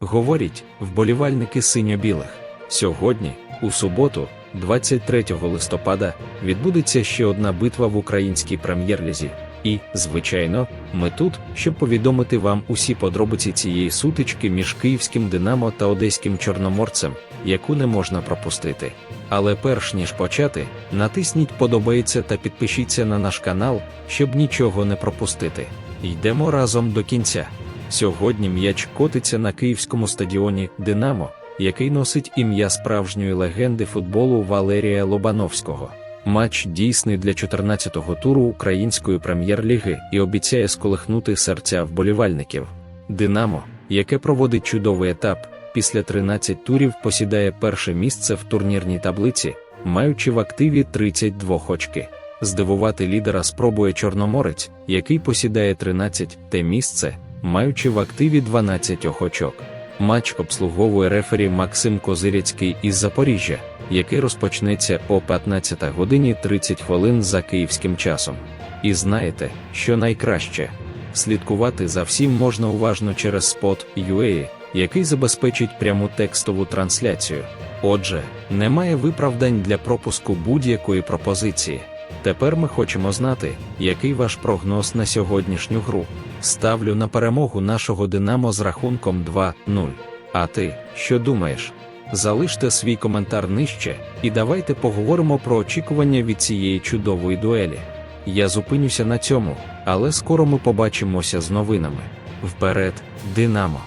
Говорять вболівальники синьо-білих. Сьогодні, у суботу, 23 листопада, відбудеться ще одна битва в українській прем'єр-лізі. І, звичайно, ми тут, щоб повідомити вам усі подробиці цієї сутички між київським Динамо та одеським Чорноморцем, яку не можна пропустити. Але перш ніж почати, натисніть подобається та підпишіться на наш канал, щоб нічого не пропустити. Йдемо разом до кінця. Сьогодні м'яч котиться на київському стадіоні Динамо, який носить ім'я справжньої легенди футболу Валерія Лобановського. Матч дійсний для 14-го туру української прем'єр-ліги і обіцяє сколихнути серця вболівальників. Динамо, яке проводить чудовий етап, після 13 турів посідає перше місце в турнірній таблиці, маючи в активі 32 очки. Здивувати лідера спробує Чорноморець, який посідає 13 те місце, маючи в активі 12 очок. Матч обслуговує рефері Максим Козиряцький із Запоріжжя, який розпочнеться о 15 годині 30 хвилин за київським часом. І знаєте, що найкраще? Слідкувати за всім можна уважно через Spot.ua, який забезпечить пряму текстову трансляцію. Отже, немає виправдань для пропуску будь-якої пропозиції. Тепер ми хочемо знати, який ваш прогноз на сьогоднішню гру. Ставлю на перемогу нашого Динамо з рахунком 2-0. А ти, що думаєш? Залиште свій коментар нижче, і давайте поговоримо про очікування від цієї чудової дуелі. Я зупинюся на цьому, але скоро ми побачимося з новинами. Вперед, Динамо!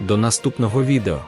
До наступного відео!